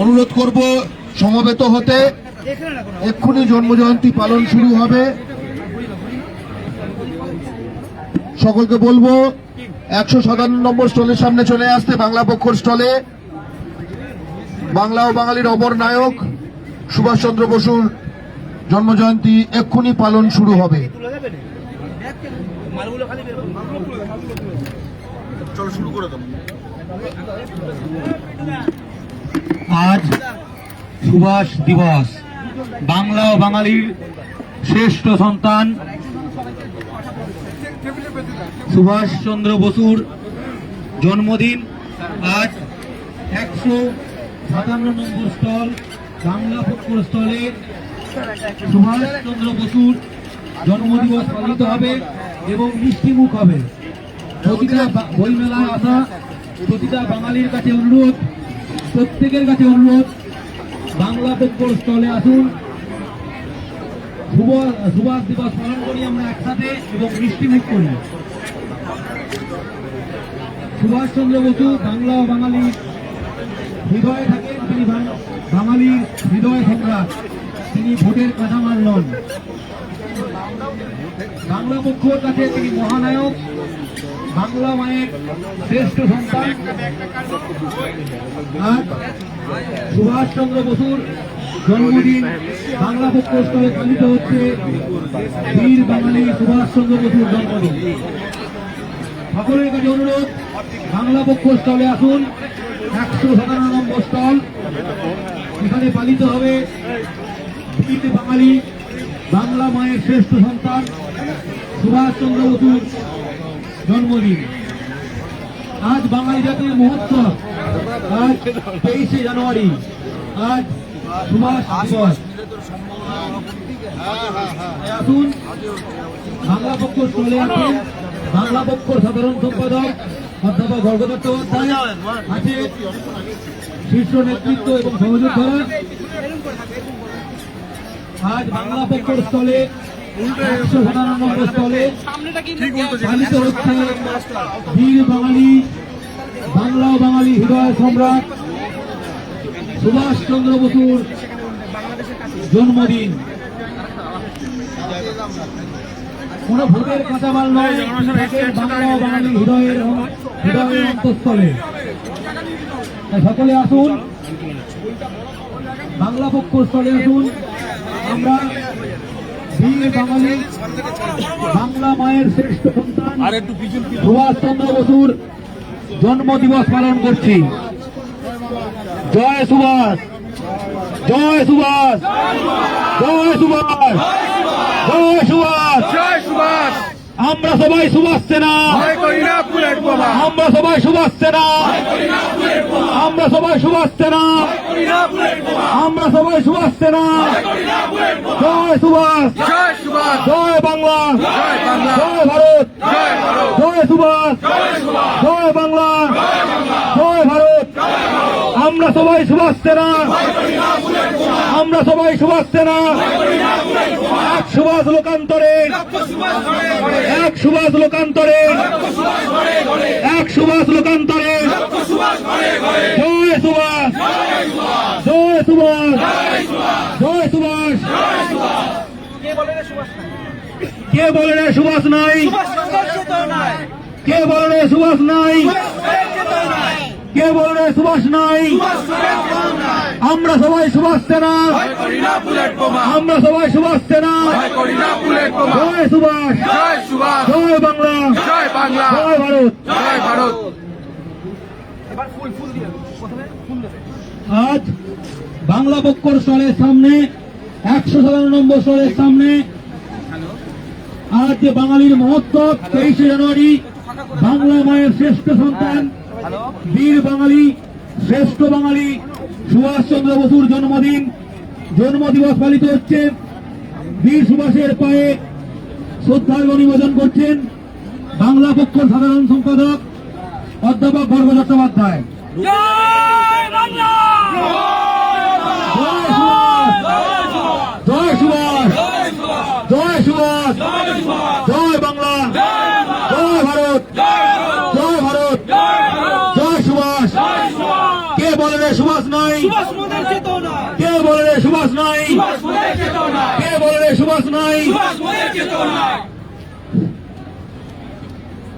অনুরোধ করব সমবেত হতে। এক্ষুনি জন্মজয়ন্তী পালন শুরু হবে। সকলকে বলব, একশো সাতান্ন নম্বর স্টলের সামনে চলে আসতে বাংলা পক্ষর স্টলে। বাংলা ও বাঙালির অমর নায়ক সুভাষচন্দ্র বসুর জন্মজয়ন্তী এক্ষুনি পালন শুরু হবে। আজ সুভাষ দিবস। বাংলা ও বাঙালির শ্রেষ্ঠ সন্তান সুভাষচন্দ্র বসুর জন্মদিন আজ একশো সাতান্ন নম্বর স্টল, বাংলা পক্ষর স্টলে সুভাষচন্দ্র বসুর জন্মদিবস পালিত হবে এবং মিষ্টিমুখ হবে। প্রতিটা বইমেলায় আসা প্রতিটা বাঙালির কাছে অনুরোধ প্রত্যেকের কাছে অনুরোধ বাংলা পক্ষর স্থলে আসুন। সুভাষ দিবস পালন করি আমরা একসাথে এবং মিষ্টিমুখ করি। সুভাষচন্দ্র বসু বাংলা ও বাঙালির হৃদয়ে থাকেন, তিনি বাঙালির হৃদয় সম্রাট। তিনি ভোটের কাঁচামাল নন। বাংলা পক্ষর কাছে তিনি মহানায়ক। বাংলা মায়ের শ্রেষ্ঠ সন্তান। আজ সুভাষচন্দ্র বসুর জন্মদিন বাংলা পক্ষ স্তরে পালিত হচ্ছে বীর বাঙালি সুভাষচন্দ্র বসুর জন্মদিন। সকলের কাছে অনুরোধ, বাংলা পক্ষ স্থলে আসুন, একশো সাতান্ন নম্বর স্টল। এখানে পালিত হবে বীর বাঙালি বাংলা মায়ের শ্রেষ্ঠ সন্তান সুভাষচন্দ্র বসুর জন্মদিন। আজ বাঙালি জাতির মহোৎসব আজ তেইশে জানুয়ারি। আজ সুভাষ আসুন, বাংলা পক্ষ চলে আসেন। বাংলা পক্ষ সাধারণ সম্পাদক, অধ্যাপক গর্গ আছে। শীর্ষ নেতৃত্ব এবং সহযোদ্ধারা আজ বাংলা পক্ষর স্থলে একশো সাতান্ন নম্বর স্থলে পালিত হচ্ছে বাঙালি বাংলা বাঙালি হৃদয় সম্রাট সুভাষচন্দ্র বসুর জন্মদিন কোন ভোটের কাঁচামাল নয় বাংলা বাঙালি হৃদয়ের হৃদয়ের অন্তঃস্থলে সকলে আসুন বাংলা পক্ষ স্থলে আসুন আমরা বাঙালি বাংলা মায়ের শ্রেষ্ঠ সন্তান সুভাষচন্দ্র বসুর জন্ম দিবস পালন করছি। জয় সুভাষ জয় সুভাষ জয় সুভাষ জয় সুভাষ। জয় সুভাষ। আমরা সবাই সুভাষ সেনা না আমরা সবাই সুভাষ সেনা আমরা সবাই সুভাষ সেনা না আমরা সবাই সুভাষ সেনা জয় সুভাষ। জয় বাংলা। জয় ভারত। জয় ভারত। জয় সুভাষ। জয় বাংলা। জয় ভারত। আমরা সবাই সুভাষ সেনা আমরা সবাই সুভাষ সেনা। এক সুভাষ লোকান্তরে। এক সুভাষ লোকান্তরে। এক সুভাষ লোকান্তরে। জয় সুভাষ। জয় সুভাষ। জয় সুভাষ। কে বলে রে সুভাষ নাই? কে বলে রে সুভাষ নাই? কে বলে রে সুভাষ নাই? আমরা সবাই সুভাষ সেনা। ভয় করি না বুলেট বোমা আমরা সবাই সুভাষ সেনা। ভয় করি না বুলেট বোমা জয় সুভাষ। জয় সুভাষ। জয় বাংলা। জয় বাংলা। জয় ভারত। জয় ভারত। আজ বাংলা পক্ষর স্থলের সামনে একশো সাতান্ন নম্বর স্থলের সামনে আজ যে বাঙালির মহোৎসব তেইশে জানুয়ারি বাংলা মায়ের শ্রেষ্ঠ সন্তান বীর বাঙালি শ্রেষ্ঠ বাঙালি সুভাষচন্দ্র বসুর জন্মদিন জন্মদিবস পালিত হচ্ছে। বীর সুভাষের পায়ে শ্রদ্ধার্ঘ নিবেদন করছেন বাংলা পক্ষর সাধারণ সম্পাদক অধ্যাপক গর্গ চট্টোপাধ্যায়। জয় সুভাষ! জয় সুভাষ! জয় বাংলা জয় ভারত জয় ভারত জয় সুভাষ কে বলে রে সুভাষ নাই। সুভাষ মোদের চেতনা। কে বলে রে সুভাষ নাই? সুভাষ মোদের চেতনা। কে বলে রে সুভাষ নাই? সুভাষ মোদের চেতনা।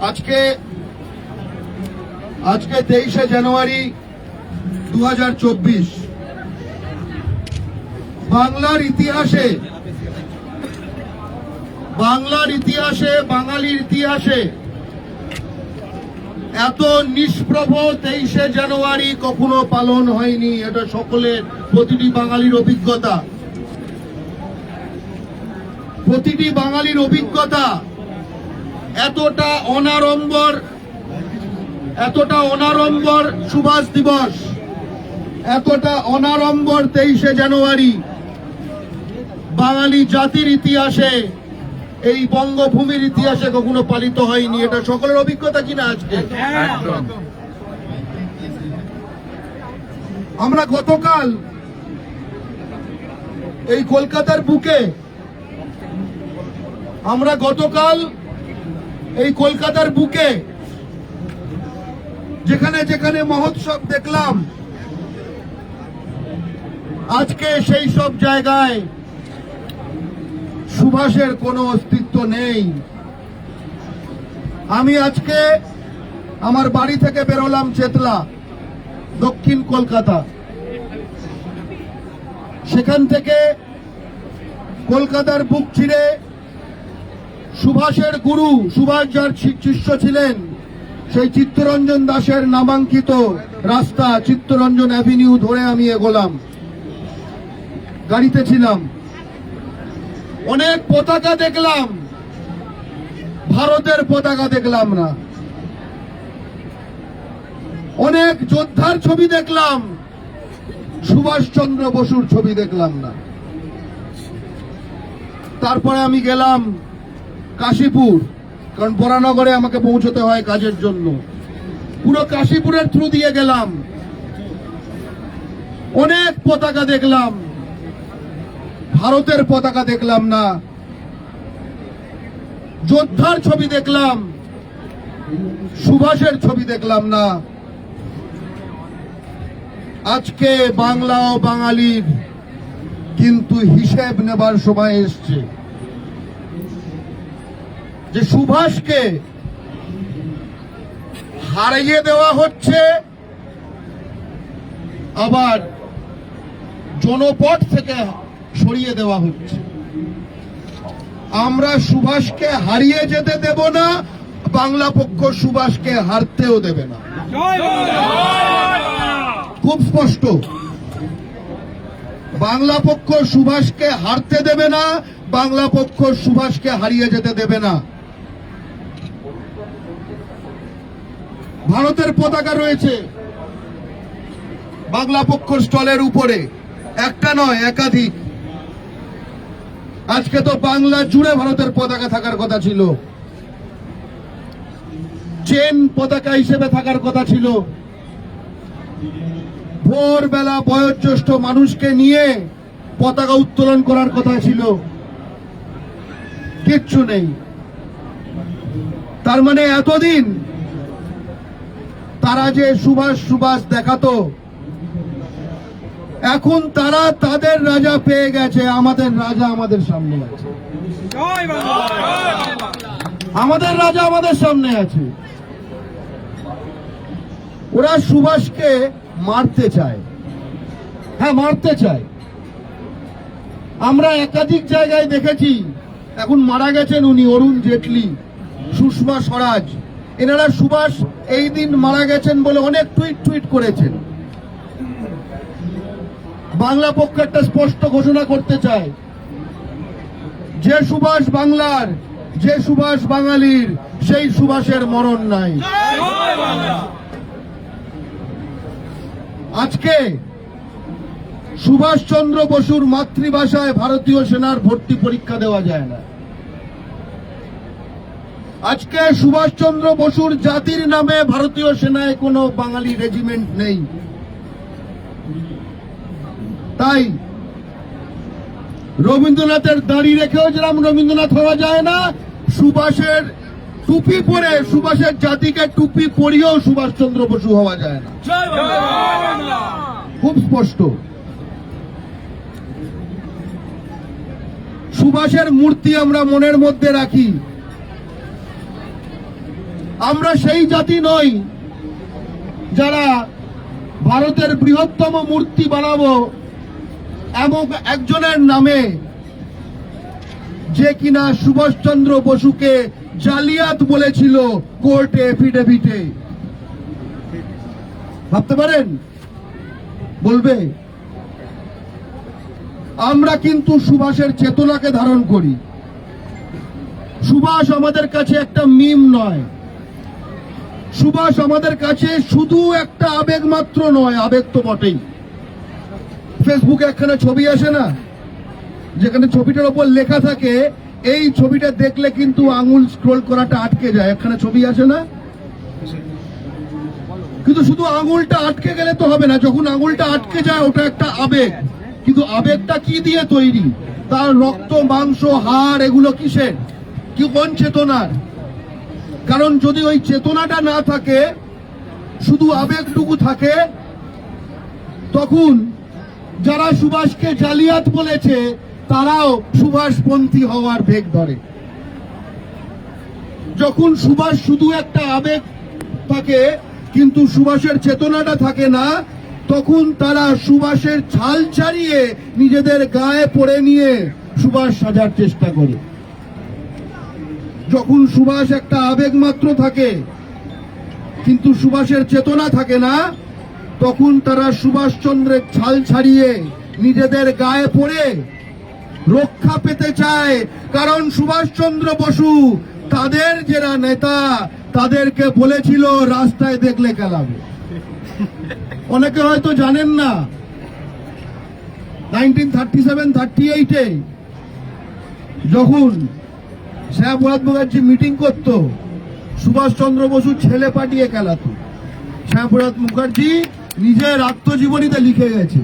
আজকে আজকে তেইশে জানুয়ারি দু হাজার চব্বিশ। বাংলার ইতিহাসে বাংলার ইতিহাসে বাঙালির ইতিহাসে এত নিষ্প্রভ তেইশে জানুয়ারি কখনো পালন হয়নি, এটা সকলের প্রতিটি বাঙালির অভিজ্ঞতা। প্রতিটি বাঙালির অভিজ্ঞতা। এতটা অনাড়ম্বর এতটা অনাড়ম্বর সুভাষ দিবস, এতটা অনাড়ম্বর তেইশে জানুয়ারি বাঙালি জাতির ইতিহাসে এই বঙ্গভূমির ইতিহাসে কখনো পালিত হয়নি এটা সকলের অভিজ্ঞতা কিনা আজকে? আমরা গতকাল এই কলকাতার বুকে আমরা গতকাল এই কলকাতার বুকে যেখানে যেখানে মহোৎসব দেখলাম আজকে সেই সব জায়গায় সুভাষের কোনো অস্তিত্ব নেই। আমি আজকে আমার বাড়ি থেকে বেরোলাম চেতলা, দক্ষিণ কলকাতা। সেখান থেকে কলকাতার বুক ছিঁড়ে সুভাষের গুরু সুভাষ যার শিষ্য ছিলেন, সেই চিত্তরঞ্জন দাসের নামাঙ্কিত রাস্তা, চিত্তরঞ্জন অ্যাভিনিউ ধরে আমি এগোলাম। গাড়িতে ছিলাম। অনেক পতাকা দেখলাম। ভারতের পতাকা দেখলাম না। অনেক যোদ্ধার ছবি দেখলাম। সুভাষচন্দ্র বসুর ছবি দেখলাম না। তারপরে আমি গেলাম কাশীপুর, কারণ বরানগরে আমাকে পৌঁছতে হয় কাজের জন্য। পুরো কাশীপুরের থ্রু দিয়ে গেলাম। অনেক পতাকা দেখলাম। ভারতের পতাকা দেখলাম না। যোদ্ধার ছবি দেখলাম, সুভাষের ছবি দেখলাম না। আজকে বাংলা ও বাঙালির কিন্তু হিসেব নেবার সময় এসছে। যে সুভাষকে হারিয়ে দেওয়া হচ্ছে, আবার জনপদ থেকে সরিয়ে দেওয়া হচ্ছে। আমরা সুভাষকে হারিয়ে যেতে দেব না, বাংলা পক্ষ সুভাষকে হারতেও দেবে না। খুব স্পষ্ট। বাংলা পক্ষ সুভাষকে হারতে দেবে না, বাংলা পক্ষ সুভাষকে হারিয়ে যেতে দেবে না। ভারতের পতাকা রয়েছে। বাংলা পক্ষ স্টলের উপরে। একটা নয়, একাধিক। আজকে তো বাংলা জুড়ে ভারতের পতাকা থাকার কথা ছিল। চেন পতাকা হিসেবে থাকার কথা ছিল। ভোরবেলা বয়োজ্যেষ্ঠ মানুষকে নিয়ে পতাকা উত্তোলন করার কথা ছিল। কিচ্ছু নেই। তার মানে এতদিন তারা যে সুভাষ সুভাষ দেখাতো এখন তারা তাদের রাজা পেয়ে গেছে, আমাদের রাজা আমাদের সামনে আছে। আমাদের রাজা আমাদের সামনে আছে। ওরা সুভাষকে মারতে চায়। হ্যাঁ মারতে চায়। আমরা একাধিক জায়গায় দেখেছি, এখন মারা গেছেন উনি, অরুণ জেটলি, সুষমা স্বরাজ। এনারা সুভাষ এই দিন মারা গেছেন বলে অনেক টুইট টুইট করেছেন। বাংলা পক্ষ একটা স্পষ্ট ঘোষণা করতে চায় যে সুভাষ বাংলার, যে সুভাষ বাঙালির, সেই সুভাষের মরণ নাই। আজকে সুভাষচন্দ্র বসুর মাতৃভাষায় ভারতীয় সেনার ভর্তি পরীক্ষা দেওয়া যায় না। আজকে সুভাষচন্দ্র বসুর জাতির নামে ভারতীয় সেনায় কোনো বাঙালি রেজিমেন্ট নেই। তাই রবীন্দ্রনাথের দাড়ি রেখেও যেরকম রবীন্দ্রনাথ হওয়া যায় না সুভাষের টুপি পরে সুভাষের জাতিকে টুপি পরিয়েও সুভাষচন্দ্র বসু হওয়া যায় না। খুব স্পষ্ট। সুভাষের মূর্তি আমরা মনের মধ্যে রাখি। আমরা সেই জাতি নই যারা ভারতের বৃহত্তম মূর্তি বানাবো এমন একজনের নামে যে কিনা সুভাষচন্দ্র বসুকে জালিয়াত বলেছিল কোর্টে এফিডেভিটে। ভাবতে পারেন? বলবে? আমরা কিন্তু সুভাষের চেতনাকে ধারণ করি। সুভাষ আমাদের কাছে একটা মিম নয়। সুভাষ আমাদের কাছে শুধু একটা আবেগ মাত্র নয়, আবেগ তো বটেই। ফেসবুকে একখানা ছবি আসে না? যেখানে ছবিটার ওপর লেখা থাকে, এই ছবিটা দেখলে কিন্তু আঙুল স্ক্রোল করাটা আটকে যায়। একখানা ছবি আসে না? কিন্তু শুধু আঙুলটা আটকে গেলে তো হবে না। যখন আঙুলটা আটকে যায়, ওটা একটা আবেগ। কিন্তু আবেগটা কি দিয়ে তৈরি? তার রক্ত, মাংস, হাড়, এগুলো কিসের? কি কোন চেতনার? কারণ যদি ওই চেতনাটা না থাকে, শুধু আবেগটুকু থাকে, তখন যারা সুভাষকে জালিয়াত বলেছে, তারাও সুভাষপন্থী হওয়ার বেগ ধরে। যখন সুভাষ শুধু একটা আবেগ থাকে, কিন্তু সুভাষের চেতনাটা থাকে না, তখন তারা সুভাষের ছাল ছাড়িয়ে নিজেদের গায়ে পড়ে নিয়ে সুভাষ সাজার চেষ্টা করে। যখন সুভাষ একটা আবেগ মাত্র থাকে, কিন্তু সুভাষের চেতনা থাকে না তখন তারা সুভাষচন্দ্রের ছাল ছাড়িয়ে নিজেদের গায়ে পড়ে রক্ষা পেতে চায়। কারণ সুভাষচন্দ্র বসু তাদের যারা নেতা, তাদেরকে বলেছিল, রাস্তায় দেখলে কেলাবে অনেকে হয়তো জানেন না। নাইনটিন থার্টি সেভেন থার্টি এইটে যখন শ্যামপ্রসাদ মুখার্জি মিটিং করত, সুভাষচন্দ্র বসু ছেলে পাঠিয়ে খেলাতো। শ্যামপ্রসাদ মুখার্জি নিজের আত্মজীবনীতে লিখে গেছে।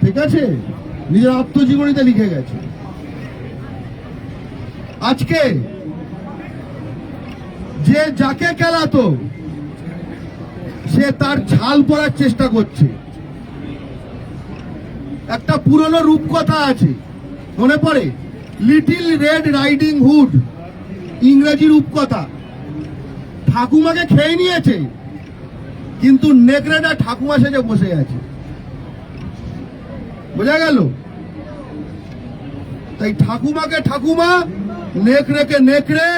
ঠিক আছে? নিজের আত্মজীবনীতে লিখে গেছে। আজকে যে যাকে খেলাতো, সে তার ছাল পরার চেষ্টা করছে। একটা পুরনো রূপকথা আছে, মনে পড়ে? লিটিল রেড রাইডিং হুড, ইংরেজি রূপকথা। ঠাকুমাকে খেয়ে নিয়েছে কিন্তু নেকড়েটা ঠাকুমা সেজে বসে আছে। বোঝা গেল? তাই ঠাকুমাকে ঠাকুমা নেকড়েকে নেকড়ে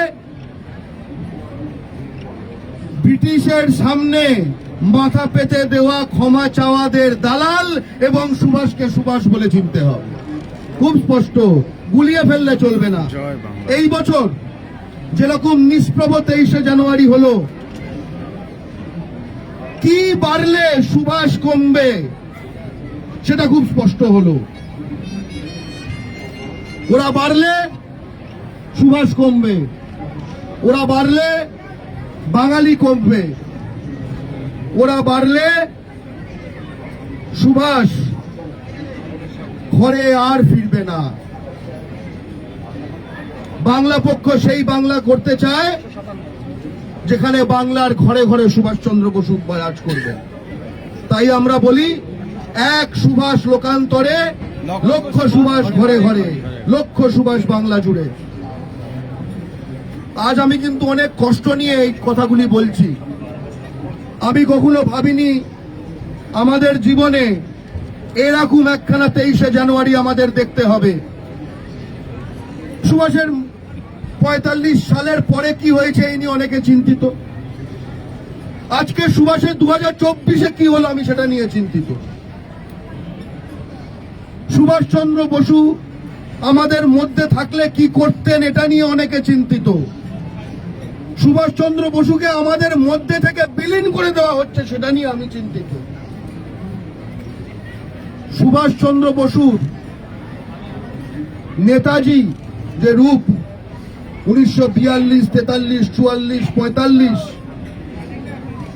ব্রিটিশের সামনে মাথা পেতে দেওয়া ক্ষমা চাওয়াদের দালাল এবং সুভাষকে সুভাষ বলে চিনতে হবে। খুব স্পষ্ট গুলিয়ে ফেললে চলবে না। এই বছর যেরকম নিষ্প্রভ তেইশে জানুয়ারি হলো, কি বাড়লে সুভাষ কমবে সেটা খুব স্পষ্ট হলো। ওরা বাড়লে সুভাষ কমবে, ওরা বাড়লে বাঙালি কমবে, ওরা বাড়লে সুভাষ ঘরে আর ফিরবে না। বাংলা পক্ষ সেই বাংলা করতে চায়, যেখানে বাংলার ঘরে ঘরে সুভাষচন্দ্র বসু রাজ করবে তাই আমরা বলি, এক সুভাষ লোকান্তরে, লক্ষ সুভাষ ঘরে ঘরে, লক্ষ সুভাষ বাংলা জুড়ে। আজ আমি কিন্তু অনেক কষ্ট নিয়ে এই কথাগুলি বলছি। আমি কখনো ভাবিনি, আমাদের জীবনে এরকম একখানা তেইশে জানুয়ারি আমাদের দেখতে হবে। সুভাষের সালের পরে কি হয়েছে এই নিয়ে অনেকে চিন্তিত। আজকে সুভাষের দু হাজার চব্বিশে কি হলো আমি সেটা নিয়ে চিন্তিত। সুভাষচন্দ্র বসু আমাদের মধ্যে থাকলে কি করতেন এটা নিয়ে অনেকে চিন্তিত। সুভাষচন্দ্র বসুকে আমাদের মধ্যে থেকে বিলীন করে দেওয়া হচ্ছে সেটা নিয়ে আমি চিন্তিত। সুভাষচন্দ্র বসুর নেতাজি যে রূপ উনিশশো বিয়াল্লিশ, তেতাল্লিশ, চুয়াল্লিশ, পঁয়তাল্লিশ।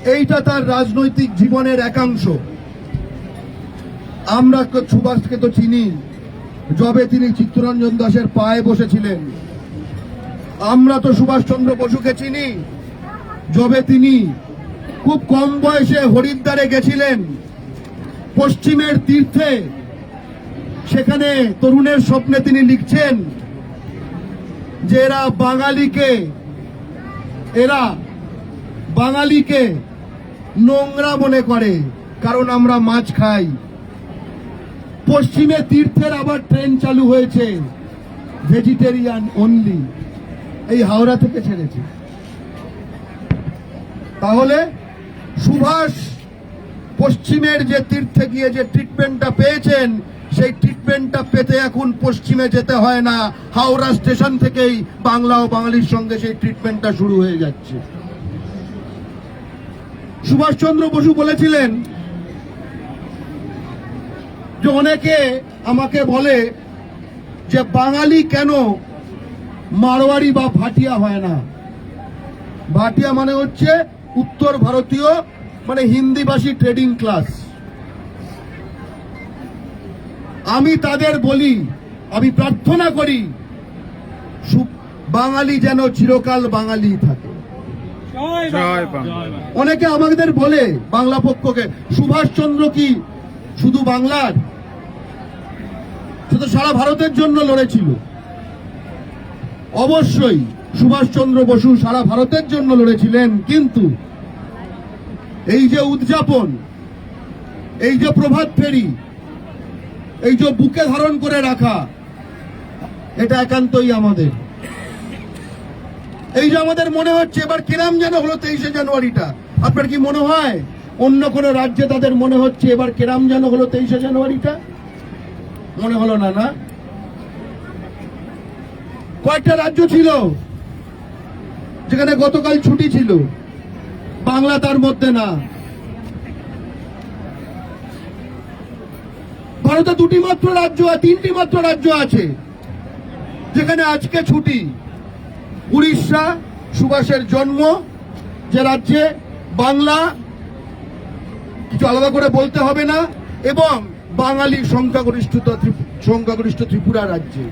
এইটা তার রাজনৈতিক জীবনের একাংশ। আমরা সুভাষকে তো চিনি। যবে তিনি চিত্তরঞ্জন দাসের পায়ে বসেছিলেন। আমরা তো সুভাষচন্দ্র বসুকে চিনি। যবে তিনি খুব কম বয়সে হরিদ্বারে গেছিলেন। পশ্চিমের তীর্থে। সেখানে তরুণের স্বপ্নে তিনি লিখছেন যে এরা বাঙালিকে এরা বাঙালিকে নোংরা মনে করে, কারণ আমরা মাছ খাই। পশ্চিমে তীর্থের আবার ট্রেন চালু হয়েছে ভেজিটেরিয়ান অনলি এই হাওড়া থেকে ছেড়েছে। তাহলে সুভাষ পশ্চিমের যে তীর্থে গিয়ে যে ট্রিটমেন্টটা পেয়েছেন সেই ট্রিটমেন্টটা পেতে এখন পশ্চিমে যেতে হয় না। হাওড়া স্টেশন থেকেই বাংলা ও বাঙালির সঙ্গে সেই ট্রিটমেন্টটা শুরু হয়ে যাচ্ছে। সুভাষচন্দ্র বসু বলেছিলেন যে অনেকে আমাকে বলে যে বাঙালি কেন মারোয়ারি বা ভাটিয়া হয় না? ভাটিয়া মানে হচ্ছে উত্তর ভারতীয় মানে হিন্দিভাষী ট্রেডিং ক্লাস আমি তাদের বলি আমি প্রার্থনা করি সু- বাঙালি যেন চিরকাল বাঙালি থাকে। অনেকে আমাদের বলে বাংলা পক্ষকে সুভাষচন্দ্র কি শুধু বাংলার? সে তো সারা ভারতের জন্য লড়েছিল। অবশ্যই সুভাষচন্দ্র বসু সারা ভারতের জন্য লড়েছিলেন কিন্তু এই যে উদযাপন এই যে প্রভাত ফেরি এই যে বুকে ধারণ করে রাখা, এটা একান্তই আমাদের। এই যে আমাদের মনে হচ্ছে, এবার কিরাম যেন হলো তেইশে জানুয়ারিটা। আপনার কি মনে হয়? অন্য কোনো রাজ্যে তাদের মনে হচ্ছে, এবার কেরাম যেন হলো তেইশে জানুয়ারিটা? মনে হলো না না? কয়েকটা রাজ্য ছিল যেখানে গতকাল ছুটি ছিল। বাংলা তার মধ্যে না। ভারতে দুটি মাত্র রাজ্য তিনটি মাত্র রাজ্য আছে। যেখানে আজকে ছুটি। উড়িষ্যা, সুভাষের জন্ম। যে রাজ্যে বাংলা, কিছু আলাদা করে বলতে হবে না। এবং বাঙালি সংখ্যাগরিষ্ঠতা সংখ্যাগরিষ্ঠ ত্রিপুরা রাজ্যে।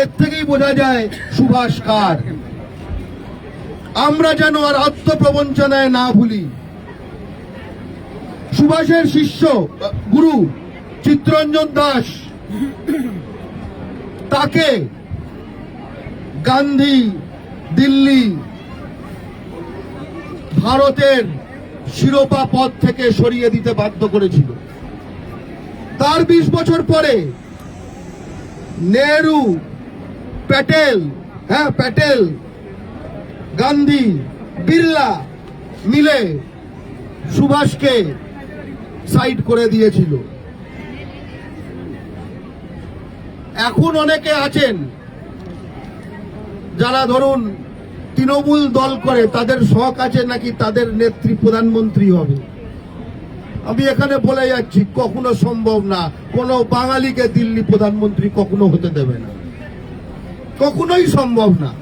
এর থেকেই বোঝা যায় সুভাষ কার। আমরা যেন আর আত্মপ্রবঞ্চনায় না ভুলি। সুভাষের শিষ্য গুরু চিত্তরঞ্জন দাস। তাকে গান্ধী দিল্লি ভারতের শিরোপা পদ থেকে সরিয়ে দিতে বাধ্য করেছিল। তার বিশ বছর পরে নেহরু, প্যাটেল হ্যাঁ প্যাটেল, গান্ধী, বিড়লা মিলে সুভাষকে সাইড করে দিয়েছিল। এখন অনেকে আছেন যারা ধরুন তৃণমূল দল করে, তাদের শখ আছে নাকি তাদের নেত্রী প্রধানমন্ত্রী হবে? আমি এখানে বলে যাচ্ছি, কখনো সম্ভব না। কোনো বাঙালিকে দিল্লি প্রধানমন্ত্রী কখনো হতে দেবে না। কখনোই সম্ভব না।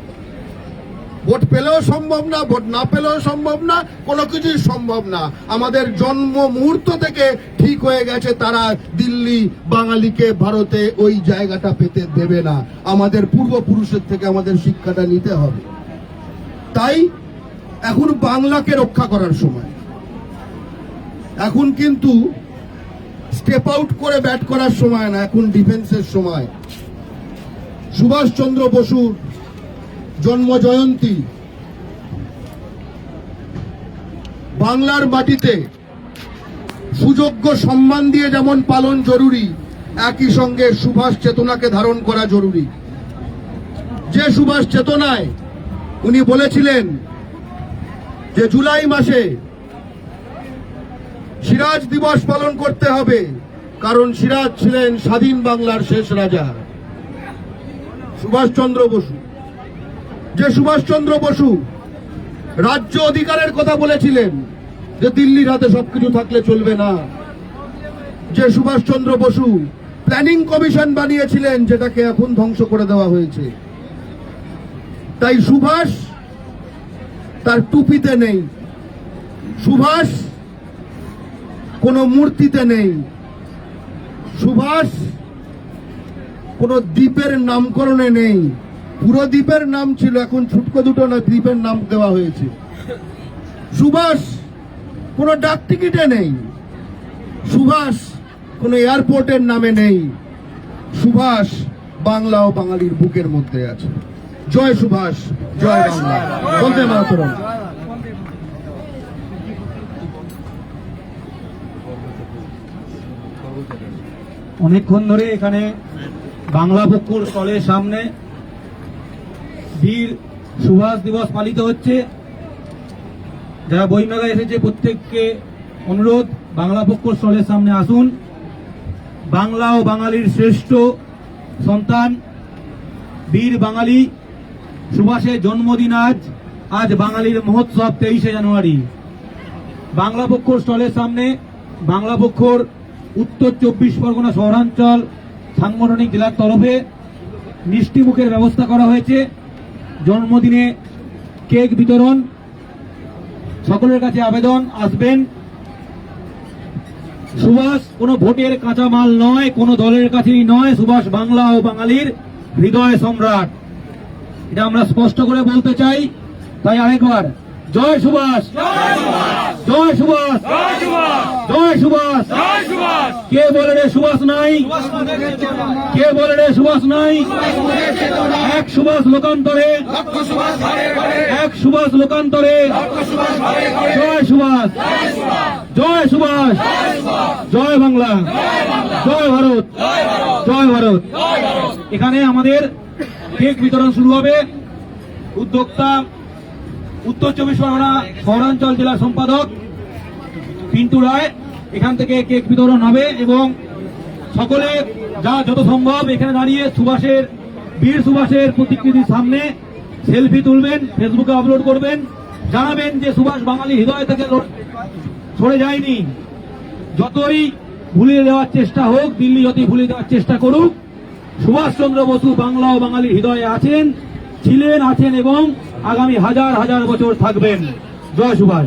ভোট পেলেও সম্ভব না, ভোট না পেলেও সম্ভব না, কোনো কিছুই সম্ভব না। আমাদের জন্ম মুহূর্ত থেকে ঠিক হয়ে গেছে, তারা দিল্লি বাঙালিকে ভারতে ওই জায়গাটা পেতে দেবে না। আমাদের পূর্বপুরুষের থেকে আমাদের শিক্ষাটা নিতে হবে। তাই এখন বাংলাকে রক্ষা করার সময়। এখন কিন্তু স্টেপ আউট করে ব্যাট করার সময় না, এখন ডিফেন্সের সময়। সুভাষচন্দ্র বসুর জন্ম জয়ন্তী। বাংলার মাটিতে সুযোগ্য সম্মান দিয়ে যেমন পালন জরুরি, একই সঙ্গে সুভাষ চেতনাকে ধারণ করা জরুরি। যে সুভাষ চেতনায় উনি বলেছিলেন যে জুলাই মাসে সিরাজ দিবস পালন করতে হবে, কারণ সিরাজ ছিলেন স্বাধীন বাংলার শেষ রাজা। সুভাষচন্দ্র বসু। যে সুভাষচন্দ্র বসু রাজ্য অধিকারের কথা বলেছিলেন যে দিল্লির হাতে সবকিছু থাকলে চলবে না। যে সুভাষচন্দ্র বসু প্ল্যানিং কমিশন বানিয়েছিলেন যেটাকে এখন ধ্বংস করে দেওয়া হয়েছে। তাই সুভাষ তার টুপিতে নেই। সুভাষ কোনো মূর্তিতে নেই। সুভাষ কোন দ্বীপের নামকরণে নেই। পুরো দ্বীপের নাম ছিল, এখন ছুটকো দুটো না দ্বীপের নাম দেওয়া হয়েছে। সুভাষ, কোনো ডাক টিকিটে নেই। সুভাষ, কোনো এয়ারপোর্টের নামে নেই। সুভাষ বাংলা ও বাঙালির বুকের মধ্যে আছে। জয় সুভাষ, জয় বাংলা। বলতে মাতরম। অনেকক্ষণ ধরে এখানে বাংলা পক্ষর স্টলের সামনে বীর সুভাষ দিবস পালিত হচ্ছে। যারা বইমেলায় এসেছে, প্রত্যেককে অনুরোধ, বাংলা পক্ষ স্টলের সামনে আসুন। বাংলা ও বাঙালির শ্রেষ্ঠ সন্তান, বীর বাঙালি, সুভাষের জন্মদিন আজ আজ বাঙালির মহোৎসব তেইশে জানুয়ারি। বাংলা পক্ষর স্টলের সামনে, বাংলা পক্ষর উত্তর চব্বিশ পরগনা শহরাঞ্চল সাংগঠনিক জেলার তরফে মিষ্টিমুখের ব্যবস্থা করা হয়েছে। জন্মদিনে কেক বিতরণ। সকলের কাছে আবেদন, আসবেন। সুভাষ, কোনো ভোটের কাঁচামাল নয়, কোনো দলের কাছেই নয়, সুভাষ বাংলা ও বাঙালির হৃদয় সম্রাট। এটা আমরা স্পষ্ট করে বলতে চাই। তাই আরেকবার জয় সুভাষ। জয় সুভাষ। জয় সুভাষ। কে বলে রে সুভাষ নাই? কে বলে রে সুভাষ নাই? এক সুভাষ লোকান্তরে। এক সুভাষ লোকান্তরে। জয় সুভাষ। জয় সুভাষ। জয় বাংলা। জয় ভারত। জয় ভারত। এখানে আমাদের কেক বিতরণ শুরু হবে। উদ্যোক্তা উত্তর চব্বিশ পরগনা শহরাঞ্চল জেলা সম্পাদক পিন্টু রায়। এখান থেকে কেক বিতরণ হবে এবং সকলে যা যত সম্ভব এখানে দাঁড়িয়ে সুভাষের, বীর সুভাষের প্রতিকৃতির সামনে সেলফি তুলবেন, ফেসবুকে আপলোড করবেন, জানাবেন যে সুভাষ বাঙালি হৃদয় থেকে সরে যায়নি। যতই ভুলিয়ে দেওয়ার চেষ্টা হোক, দিল্লি যতই ভুলিয়ে দেওয়ার চেষ্টা করুক, সুভাষচন্দ্র বসু বাংলা ও বাঙালি হৃদয়ে আছেন, ছিলেন, আছেন এবং আগামী হাজার হাজার বছর থাকবেন। জয় সুভাষ।